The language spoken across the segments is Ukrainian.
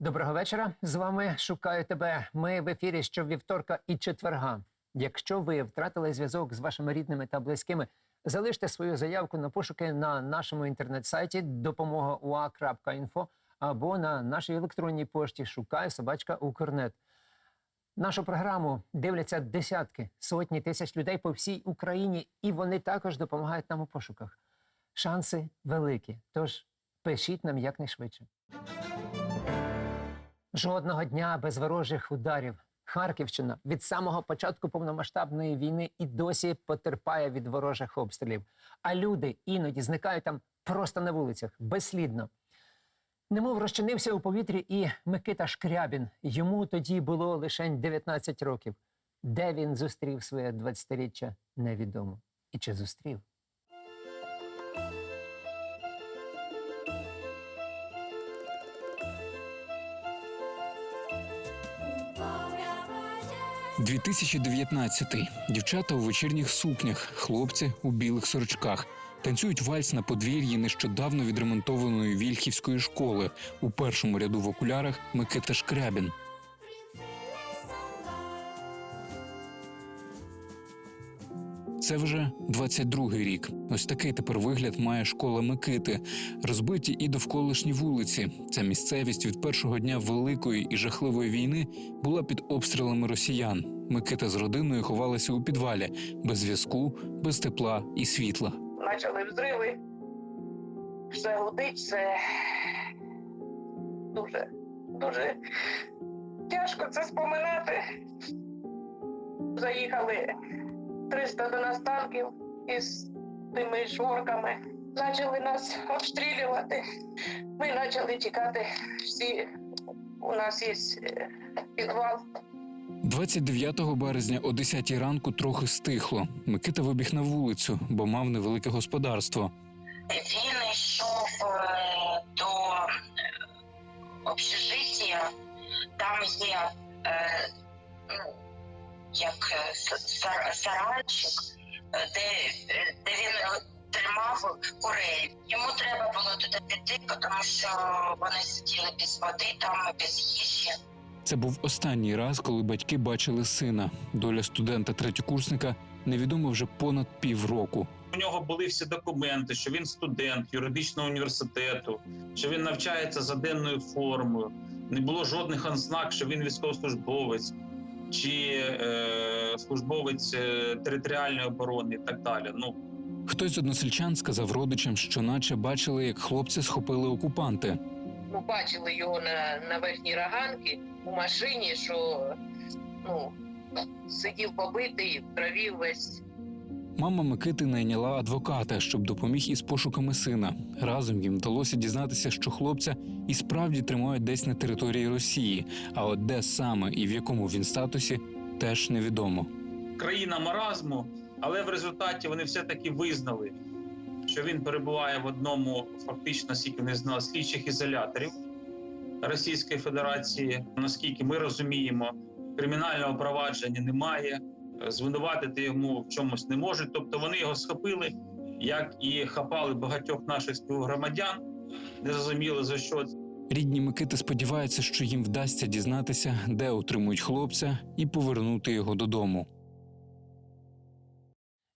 Доброго вечора. З вами шукаю тебе. Ми в ефірі щовівторка і четверга. Якщо ви втратили зв'язок з вашими рідними та близькими, залиште свою заявку на пошуки на нашому інтернет-сайті допомога.ua.info або на нашій електронній пошті шукаю собачка Укрнет. Нашу програму дивляться десятки, сотні тисяч людей по всій Україні, і вони також допомагають нам у пошуках. Шанси великі. Тож пишіть нам якнайшвидше. Жодного дня без ворожих ударів. Харківщина від самого початку повномасштабної війни і досі потерпає від ворожих обстрілів. А люди іноді зникають там просто на вулицях, безслідно. Немов розчинився у повітрі і Микита Шкрябін. Йому тоді було лише 19 років. Де він зустрів своє 20-річчя, невідомо. І чи зустрів? – 2019. Дівчата у вечірніх сукнях, хлопці у білих сорочках. Танцюють вальс на подвір'ї нещодавно відремонтованої вільхівської школи. У першому ряду в окулярах Микита Шкрябін. Це вже 22-й рік. Ось такий тепер вигляд має школа Микити. Розбиті і довколишні вулиці. Ця місцевість від першого дня великої і жахливої війни була під обстрілами росіян. Микита з родиною ховалися у підвалі без зв'язку, без тепла і світла. почали взриви. Все гудить, все дуже, дуже тяжко це споминати. Заїхали 300 до нас танків із тими шворками. Почали нас обстрілювати. Ми почали тікати. Всі у нас є е, підвал. 29 березня о 10 ранку трохи стихло. Микита вибіг на вулицю, бо мав невелике господарство. Він йшов е, до е, общежиття, там є е, ну, як сарайчик, де, де він тримав курей. Йому треба було туди піти, тому що вони сиділи без води, там без їжі. Це був останній раз, коли батьки бачили сина. Доля студента третьокурсника невідома вже понад півроку. У нього були всі документи, що він студент юридичного університету, що він навчається за денною формою. Не було жодних ознак, що він військовослужбовець чи е, службовець е, територіальної оборони і так далі. Ну Хтось з односельчан сказав родичам, що наче бачили, як хлопці схопили окупанти. Ми бачили його на, на верхній роганці у машині, що ну, сидів побитий, в крові весь. Мама Микити найняла адвоката, щоб допоміг із пошуками сина. Разом їм вдалося дізнатися, що хлопця і справді тримають десь на території Росії. А от де саме і в якому він статусі, теж невідомо. країна маразму, але в результаті вони все-таки визнали, що він перебуває в одному, фактично, скільки не знав, слідчих ізоляторів Російської Федерації. Наскільки ми розуміємо, кримінального провадження немає, звинуватити йому в чомусь не можуть. Тобто вони його схопили, як і хапали багатьох наших співгромадян. Не зрозуміло за що Рідні Микити сподіваються, що їм вдасться дізнатися, де утримують хлопця, і повернути його додому.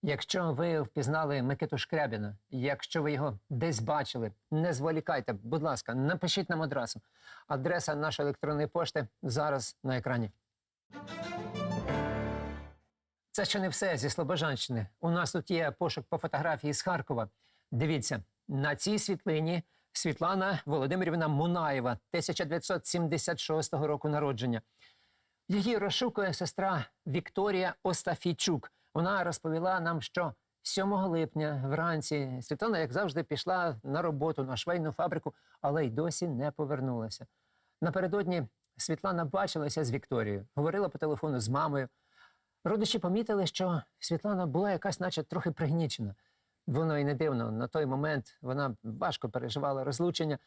Якщо ви впізнали Микиту Шкрябіна, якщо ви його десь бачили, не зволікайте, будь ласка, напишіть нам адресу. Адреса нашої електронної пошти зараз на екрані. Це ще не все зі Слобожанщини. У нас тут є пошук по фотографії з Харкова. Дивіться, на цій світлині Світлана Володимирівна Мунаєва, 1976 року народження. Її розшукує сестра Вікторія Остафійчук. Вона розповіла нам, що 7 липня вранці Світлана, як завжди, пішла на роботу на швейну фабрику, але й досі не повернулася. Напередодні Світлана бачилася з Вікторією, говорила по телефону з мамою. Родичі помітили, що Світлана була якась, наче трохи пригнічена. Воно і не дивно. На той момент вона важко переживала розлучення.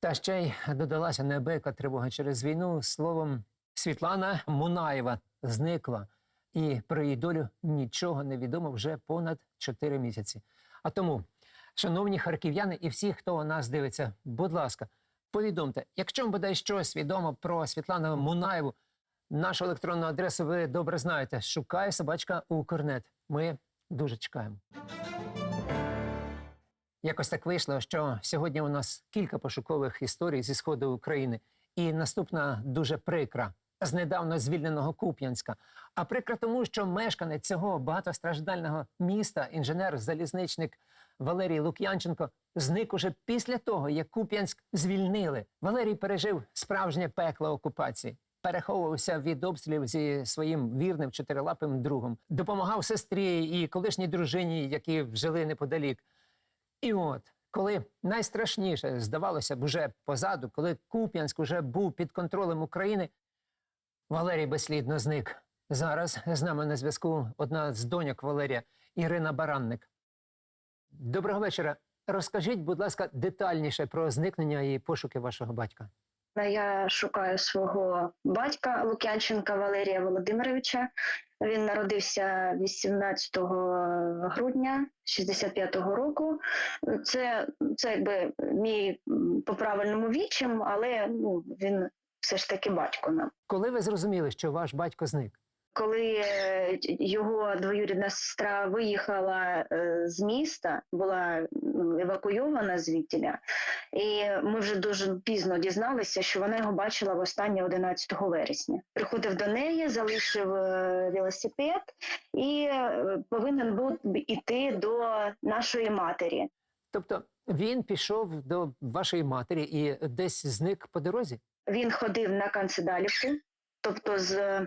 Та ще й додалася неабияка тривога через війну. Словом, Світлана Мунаєва зникла, і про її долю нічого не відомо вже понад 4 місяці. А тому, шановні харків'яни і всі, хто нас дивиться, будь ласка, Повідомте, якщо вам бодай щось відомо про Світлану Мунаєву, нашу електронну адресу ви добре знаєте. Шукає собачка Укрнет. Ми дуже чекаємо. Якось так вийшло, що сьогодні у нас кілька пошукових історій зі сходу України, і наступна дуже прикра з недавно звільненого Куп'янська. А прикра тому, що мешканець цього багатостраждального міста, інженер-залізничник Валерій Лук'янченко, зник уже після того, як Куп'янськ звільнили. Валерій пережив справжнє пекло окупації. Переховувався від обстрілів зі своїм вірним чотирилапим другом, допомагав сестрі і колишній дружині, які жили неподалік. І от, коли найстрашніше здавалося б уже позаду, коли Куп'янськ уже був під контролем України, Валерій безслідно зник. Зараз з нами на зв'язку одна з доньок Валерія Ірина Баранник. Доброго вечора. Розкажіть, будь ласка, детальніше про зникнення і пошуки вашого батька. Я шукаю свого батька Лук'янченка Валерія Володимировича. Він народився 18 грудня 65-го року. Це, це якби мій по правильному вічим, але ну, він все ж таки батько нам. Коли ви зрозуміли, що ваш батько зник? Коли е, його двоюрідна сестра виїхала е, з міста, була ну, евакуйована звідтіля, і ми вже дуже пізно дізналися, що вона його бачила востаннє 11 вересня. Приходив до неї, залишив е, велосипед і повинен був іти до нашої матері. Тобто він пішов до вашої матері і десь зник по дорозі? Він ходив на Канцедалівку, тобто з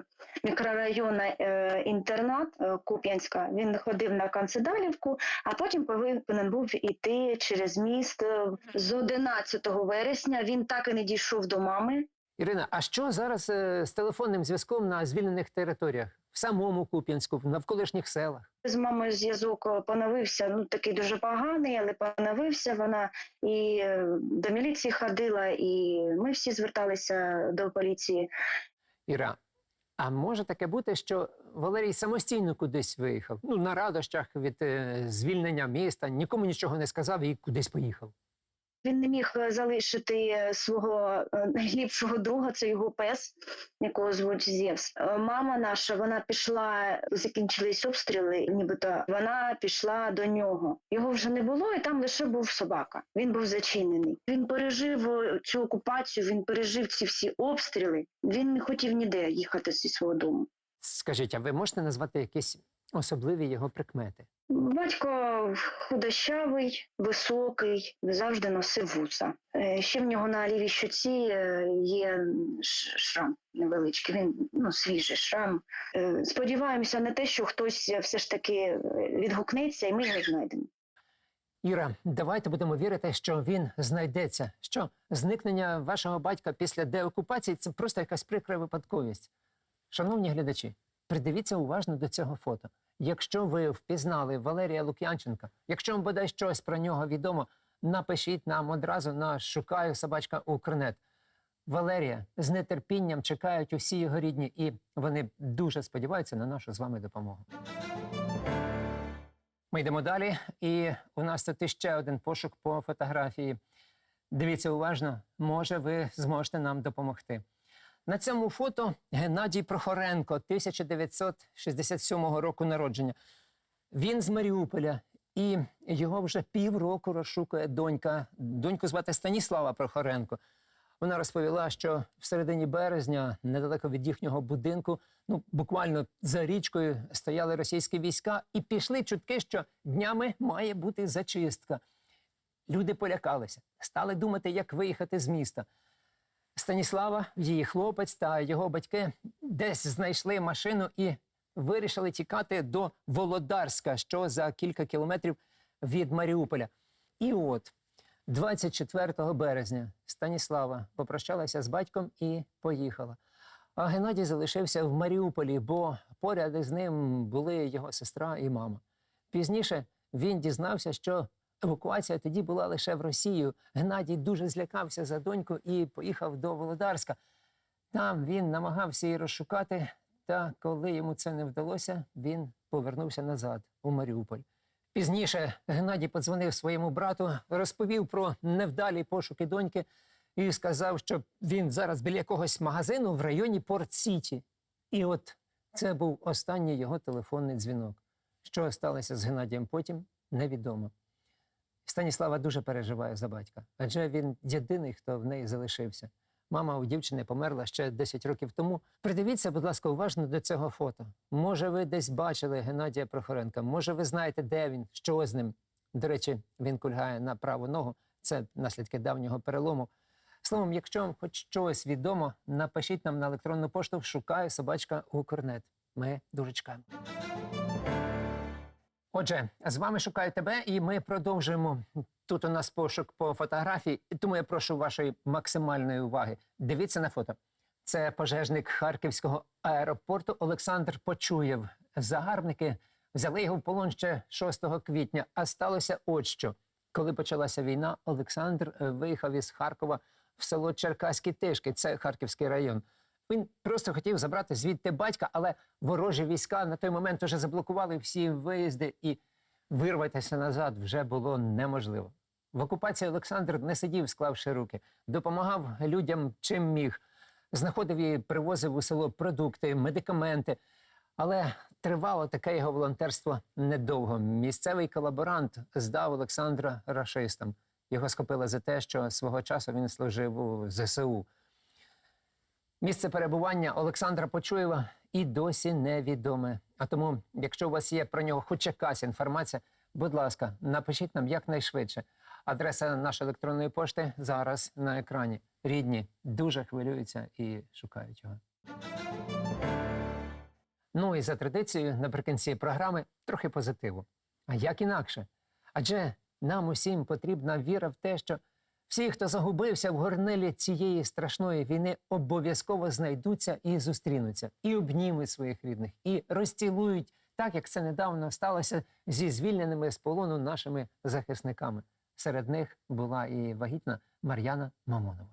мікрорайону е, інтернат е, Куп'янська. Він ходив на Канцедалівку, а потім повинен був іти через міст е, з 11 вересня. Він так і не дійшов до мами. Ірина, а що зараз е, з телефонним зв'язком на звільнених територіях в самому Куп'янську, в навколишніх селах? З мамою зв'язок поновився, ну такий дуже поганий, але поновився. Вона і е, до міліції ходила, і ми всі зверталися до поліції. Іра, а може таке бути, що Валерій самостійно кудись виїхав? Ну, на радощах від е, звільнення міста, нікому нічого не сказав і кудись поїхав. Він не міг е, залишити е, свого е, найліпшого друга, це його пес, якого звуть Зевс. Мама наша, вона пішла, закінчились обстріли, нібито вона пішла до нього. Його вже не було, і там лише був собака. Він був зачинений. Він пережив цю окупацію, він пережив ці всі обстріли. Він не хотів ніде їхати зі свого дому. Скажіть, а ви можете назвати якісь особливі його прикмети? Батько худощавий, високий, завжди носив вуса. Е, Ще в нього на лівій щоці е, є шрам невеличкий, він ну, свіжий шрам. Е, Сподіваємося на те, що хтось все ж таки відгукнеться і ми його знайдемо. Іра, давайте будемо вірити, що він знайдеться. Що зникнення вашого батька після деокупації це просто якась прикра випадковість. Шановні глядачі, придивіться уважно до цього фото. Якщо ви впізнали Валерія Лук'янченка, якщо вам бодай щось про нього відомо, напишіть нам одразу на шукаю собачка Укрнет. Валерія з нетерпінням чекають усі його рідні, і вони дуже сподіваються на нашу з вами допомогу. Ми йдемо далі, і у нас тут іще один пошук по фотографії. Дивіться уважно, може, ви зможете нам допомогти. На цьому фото Геннадій Прохоренко, 1967 року народження. Він з Маріуполя, і його вже півроку розшукує донька. Доньку звати Станіслава Прохоренко. Вона розповіла, що в середині березня, недалеко від їхнього будинку, ну буквально за річкою стояли російські війська, і пішли чутки, що днями має бути зачистка. Люди полякалися, стали думати, як виїхати з міста. Станіслава, її хлопець та його батьки десь знайшли машину і вирішили тікати до Володарська, що за кілька кілометрів від Маріуполя. І от 24 березня Станіслава попрощалася з батьком і поїхала. А Геннадій залишився в Маріуполі, бо поряд із ним були його сестра і мама. Пізніше він дізнався, що евакуація тоді була лише в Росію. Геннадій дуже злякався за доньку і поїхав до Володарська. Там він намагався її розшукати, та коли йому це не вдалося, він повернувся назад у Маріуполь. Пізніше Геннадій подзвонив своєму брату, розповів про невдалі пошуки доньки. і сказав, що він зараз біля якогось магазину в районі Порт Сіті. І от це був останній його телефонний дзвінок. Що сталося з Геннадієм потім, невідомо. Станіслава дуже переживає за батька, адже він єдиний, хто в неї залишився. Мама у дівчини померла ще 10 років тому. Придивіться, будь ласка, уважно до цього фото. Може, ви десь бачили Геннадія Прохоренка, може, ви знаєте, де він, що з ним. До речі, він кульгає на праву ногу. Це наслідки давнього перелому. Словом, якщо вам хоч щось відомо, напишіть нам на електронну пошту «Шукаю собачка Укрнет». Ми дуже чекаємо. Отже, з вами шукаю тебе, і ми продовжуємо. Тут у нас пошук по фотографії, тому я прошу вашої максимальної уваги. Дивіться на фото. Це пожежник Харківського аеропорту Олександр Почуєв. Загарбники взяли його в полон ще 6 квітня. А сталося от що. Коли почалася війна, Олександр е, виїхав із Харкова в село Черкаські Тишки, це Харківський район. Він просто хотів забрати звідти батька, але ворожі війська на той момент вже заблокували всі виїзди, і вирватися назад вже було неможливо. В окупації Олександр не сидів, склавши руки, допомагав людям чим міг, знаходив і привозив у село продукти, медикаменти. Але тривало таке його волонтерство недовго. Місцевий колаборант здав Олександра рашистам. Його схопили за те, що свого часу він служив у ЗСУ. Місце перебування Олександра Почуєва і досі невідоме. А тому, якщо у вас є про нього хоч якась інформація, будь ласка, напишіть нам якнайшвидше. Адреса нашої електронної пошти зараз на екрані. Рідні дуже хвилюються і шукають його. Ну і за традицією, наприкінці програми трохи позитиву. А як інакше? Адже нам усім потрібна віра в те, що всі, хто загубився в горнилі цієї страшної війни, обов'язково знайдуться і зустрінуться, і обнімуть своїх рідних, і розцілують, так як це недавно сталося зі звільненими з полону нашими захисниками. Серед них була і вагітна Мар'яна Мамонова.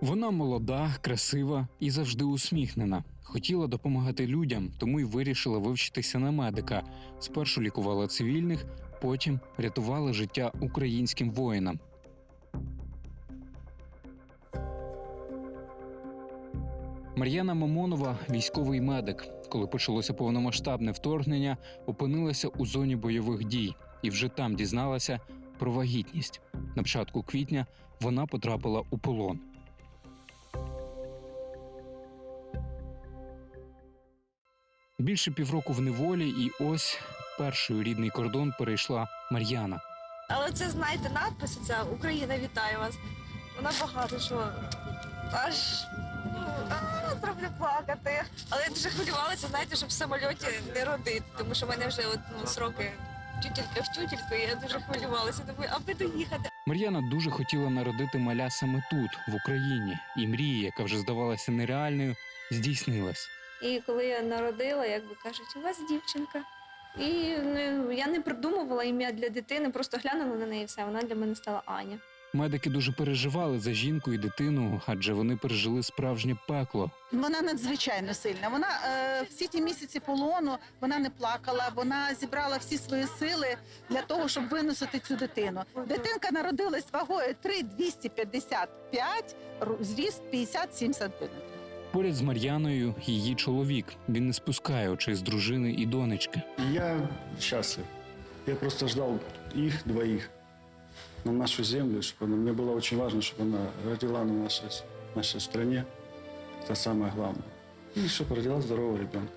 Вона молода, красива і завжди усміхнена. Хотіла допомагати людям, тому й вирішила вивчитися на медика. Спершу лікувала цивільних, потім рятувала життя українським воїнам. Мар'яна Мамонова військовий медик. Коли почалося повномасштабне вторгнення, опинилася у зоні бойових дій і вже там дізналася про вагітність. На початку квітня вона потрапила у полон. Більше півроку в неволі, і ось перший у рідний кордон перейшла Мар'яна. Але це, знаєте, надписи, це Україна вітає вас. Вона багато що аж ну, зроблю плакати. Але я дуже хвилювалася, знаєте, щоб в самольоті не родити, тому що в мене вже от, ну, сроки тютілька в тютільку, і я дуже хвилювалася. Думаю, аби доїхати. Мар'яна дуже хотіла народити маля саме тут, в Україні, і мрія, яка вже здавалася нереальною, здійснилась. І коли я народила, як би кажуть, у вас дівчинка. І ну, я не придумувала ім'я для дитини, просто глянула на неї і все. Вона для мене стала Аня. Медики дуже переживали за жінку і дитину, адже вони пережили справжнє пекло. Вона надзвичайно сильна. Вона е, всі ті місяці полону вона не плакала. Вона зібрала всі свої сили для того, щоб виносити цю дитину. Дитинка народилась вагою 3,255, ру- зріст 57 сантиметрів. Поряд з Мар'яною її чоловік. Він не спускає очей з дружини і донечки. Я счастлив. Я просто ждал их двоих на нашу землю, чтобы она, мне было очень важно, чтобы она родила на нашей, нашей стране. Это самое главное. И чтобы родила здорового ребенка.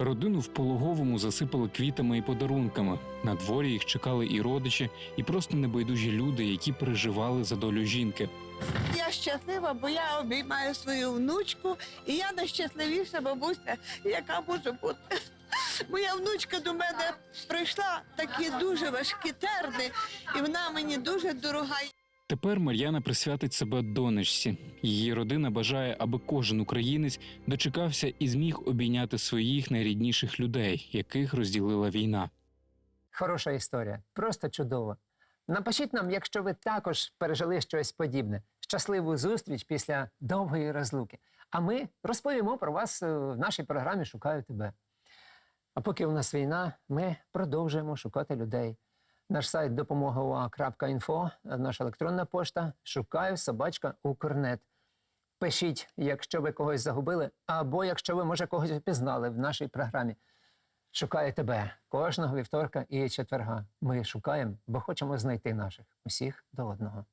Родину в пологовому засипали квітами і подарунками. На дворі їх чекали і родичі, і просто небайдужі люди, які переживали за долю жінки. Я щаслива, бо я обіймаю свою внучку, і я найщасливіша бабуся, яка може бути. Моя внучка до мене прийшла такі дуже важкі терни, і вона мені дуже дорога. Тепер Мар'яна присвятить себе донечці. Її родина бажає, аби кожен українець дочекався і зміг обійняти своїх найрідніших людей, яких розділила війна. Хороша історія, просто чудова. Напишіть нам, якщо ви також пережили щось подібне. Щасливу зустріч після довгої розлуки. А ми розповімо про вас е, в нашій програмі Шукаю тебе. А поки у нас війна, ми продовжуємо шукати людей. Наш сайт допомога.інфо, наша електронна пошта. Шукаю собачка Укрнет. Пишіть, якщо ви когось загубили, або якщо ви, може, когось впізнали в нашій програмі. Шукаю тебе кожного вівторка і четверга. Ми шукаємо, бо хочемо знайти наших усіх до одного.